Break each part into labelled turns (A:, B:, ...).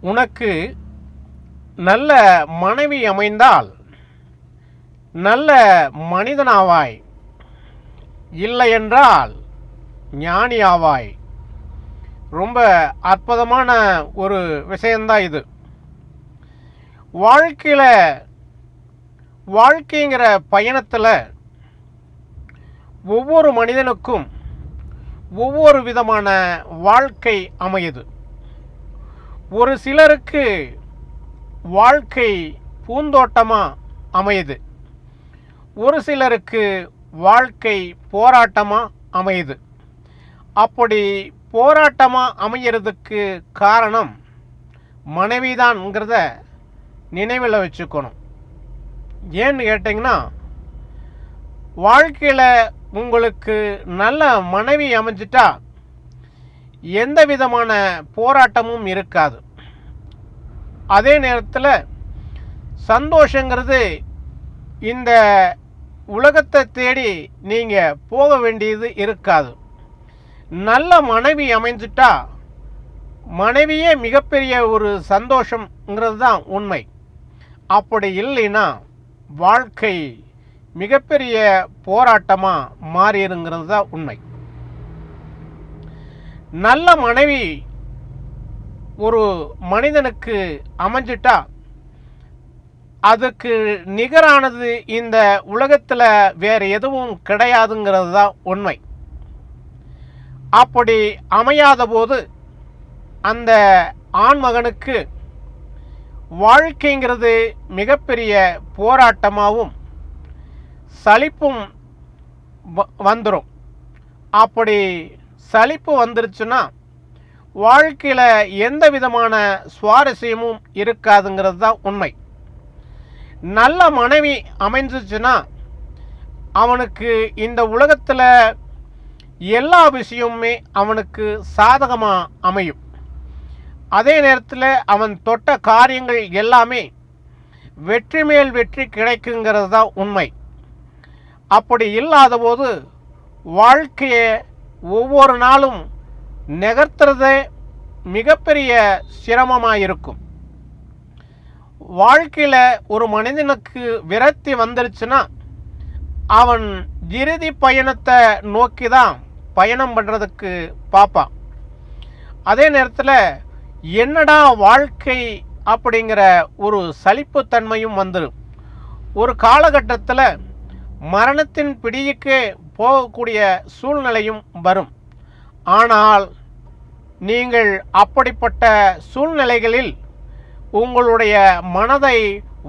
A: உனக்கு நல்ல மனைவி அமைந்தால் நல்ல மனிதனாவாய். இல்லையென்றால் ஞானி ஆவாய் ரொம்ப அற்புதமான ஒரு விஷயந்தான் இது. வாழ்க்கையில் வாழ்க்கைங்கிற பயணத்தில் ஒவ்வொரு மனிதனுக்கும் ஒவ்வொரு விதமான வாழ்க்கை அமையுது. ஒரு சிலருக்கு வாழ்க்கை பூந்தோட்டமாக அமையுது. ஒரு சிலருக்கு வாழ்க்கை போராட்டமாக அமையுது. அப்படி போராட்டமாக அமையிறதுக்கு காரணம் மனைவிதான்ங்கிறத நினைவில் வச்சுக்கணும். ஏன்னு கேட்டிங்கன்னா வாழ்க்கையில் உங்களுக்கு நல்ல மனைவி அமைஞ்சிட்டா எந்த விதமான போராட்டமும் இருக்காது. அதே நேரத்தில் சந்தோஷங்கிறது இந்த உலகத்தை தேடி நீங்கள் போக வேண்டியது இருக்காது. நல்ல மனைவி அமைஞ்சிட்டா மனைவியே மிகப்பெரிய ஒரு சந்தோஷங்கிறது தான் உண்மை. அப்படி இல்லைன்னா வாழ்க்கை மிகப்பெரிய போராட்டமாக மாறிடுங்கிறது தான் உண்மை. நல்ல மனைவி ஒரு மனிதனுக்கு அமைஞ்சிட்டா அதுக்கு நிகரானது இந்த உலகத்தில் வேறு எதுவும் கிடையாதுங்கிறது தான் உண்மை. அப்படி அமையாத போது அந்த ஆண்மகனுக்கு வாழ்க்கைங்கிறது மிகப்பெரிய போராட்டமாகவும் சலிப்பும் வந்துடும் அப்படி சலிப்பு வந்துருச்சுன்னா வாழ்க்கையில் எந்த விதமான சுவாரஸ்யமும் இருக்காதுங்கிறது தான் உண்மை. நல்ல மனைவி அமைஞ்சிச்சுன்னா அவனுக்கு இந்த உலகத்தில் எல்லா விஷயமுமே அவனுக்கு சாதகமாக அமையும். அதே நேரத்தில் அவன் தொட்ட காரியங்கள் எல்லாமே வெற்றி மேல் வெற்றி கிடைக்குங்கிறது தான் உண்மை. அப்படி இல்லாத போது வாழ்க்கையை ஒவ்வொரு நாளும் நகர்த்துறதே மிகப்பெரிய சிரமமாக இருக்கும் வாழ்க்கையில் ஒரு மனிதனுக்கு விரக்தி வந்துருச்சுன்னா அவன் இறுதி பயணத்தை நோக்கி தான் பயணம் பண்ணுறதுக்கு பார்ப்பான். அதே நேரத்தில் என்னடா வாழ்க்கை அப்படிங்கிற ஒரு சலிப்புத்தன்மையும் வந்துடும் ஒரு காலகட்டத்தில் மரணத்தின் பிடியுக்கு போகக்கூடிய சூழ்நிலையும் வரும். ஆனால் நீங்கள் அப்படிப்பட்ட சூழ்நிலைகளில் உங்களுடைய மனதை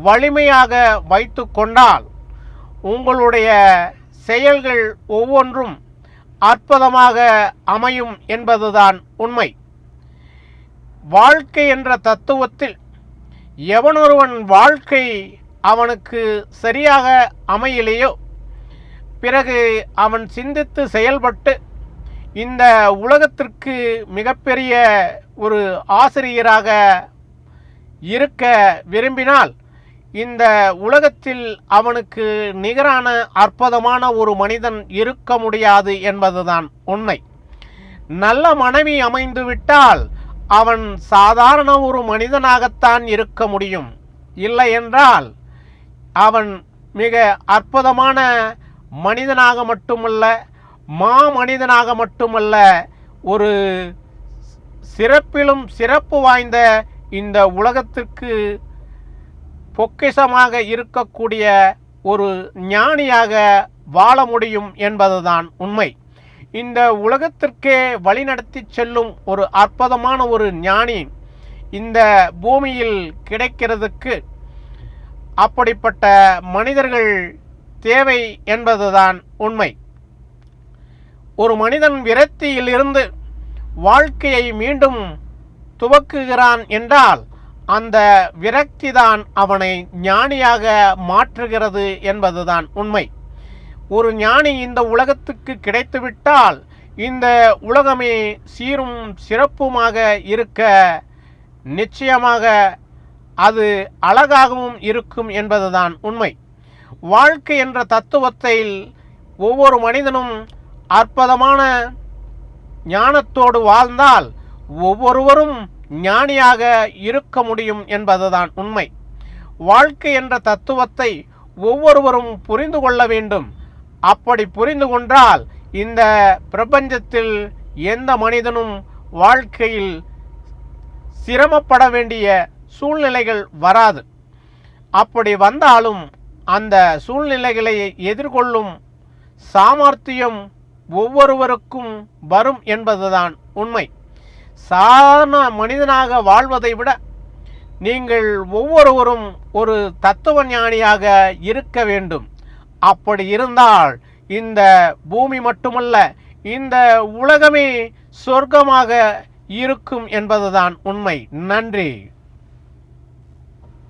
A: வலிமையாக வைத்து கொண்டால் உங்களுடைய செயல்கள் ஒவ்வொன்றும் அற்புதமாக அமையும் என்பதுதான் உண்மை. வாழ்க்கை என்ற தத்துவத்தில் எவனொருவன் வாழ்க்கை அவனுக்கு சரியாக அமையலையோ பிறகு அவன் சிந்தித்து செயல்பட்டு இந்த உலகத்திற்கு மிகப்பெரிய ஒரு ஆசிரியராக இருக்க விரும்பினால் இந்த உலகத்தில் அவனுக்கு நிகரான அற்புதமான ஒரு மனிதன் இருக்க முடியாது என்பதுதான் உண்மை. நல்ல மனைவி அமைந்துவிட்டால் அவன் சாதாரண ஒரு மனிதனாகத்தான் இருக்க முடியும். இல்லை என்றால் அவன் மிக அற்புதமான மனிதனாக மட்டுமல்ல மா மனிதனாக மட்டுமல்ல ஒரு சிறப்பிலும் சிறப்பு வாய்ந்த இந்த உலகத்திற்கு பொக்கிஷமாக இருக்கக்கூடிய ஒரு ஞானியாக வாழ முடியும் என்பதுதான் உண்மை. இந்த உலகத்திற்கே வழிநடத்தி செல்லும் ஒரு அற்புதமான ஒரு ஞானி இந்த பூமியில் கிடைக்கிறதுக்கு அப்படிப்பட்ட மனிதர்கள் தேவை என்பதுதான் உண்மை. ஒரு மனிதன் விரக்தியிலிருந்து வாழ்க்கையை மீண்டும் துவக்குகிறான் என்றால் அந்த விரக்திதான் அவனை ஞானியாக மாற்றுகிறது என்பதுதான் உண்மை. ஒரு ஞானி இந்த உலகத்துக்கு கிடைத்துவிட்டால் இந்த உலகமே சீரும் சிறப்புமாக இருக்க நிச்சயமாக அது அழகாகவும் இருக்கும் என்பதுதான் உண்மை. வாழ்க்கை என்ற தத்துவத்தில் ஒவ்வொரு மனிதனும் அற்புதமான ஞானத்தோடு வாழ்ந்தால் ஒவ்வொருவரும் ஞானியாக இருக்க முடியும் என்பதுதான் உண்மை. வாழ்க்கை என்ற தத்துவத்தை ஒவ்வொருவரும் புரிந்து கொள்ள வேண்டும். அப்படி புரிந்து கொண்டால் இந்த பிரபஞ்சத்தில் எந்த மனிதனும் வாழ்க்கையில் சிரமப்பட வேண்டிய சூழ்நிலைகள் வராது. அப்படி வந்தாலும் அந்த சூழ்நிலைகளை எதிர்கொள்ளும் சாமர்த்தியம் ஒவ்வொருவருக்கும் வரும் என்பதுதான் உண்மை. சாதாரண மனிதனாக வாழ்வதை விட நீங்கள் ஒவ்வொருவரும் ஒரு தத்துவ ஞானியாக இருக்க வேண்டும். அப்படி இருந்தால் இந்த பூமி மட்டுமல்ல இந்த உலகமே சொர்க்கமாக இருக்கும் என்பதுதான் உண்மை. நன்றி.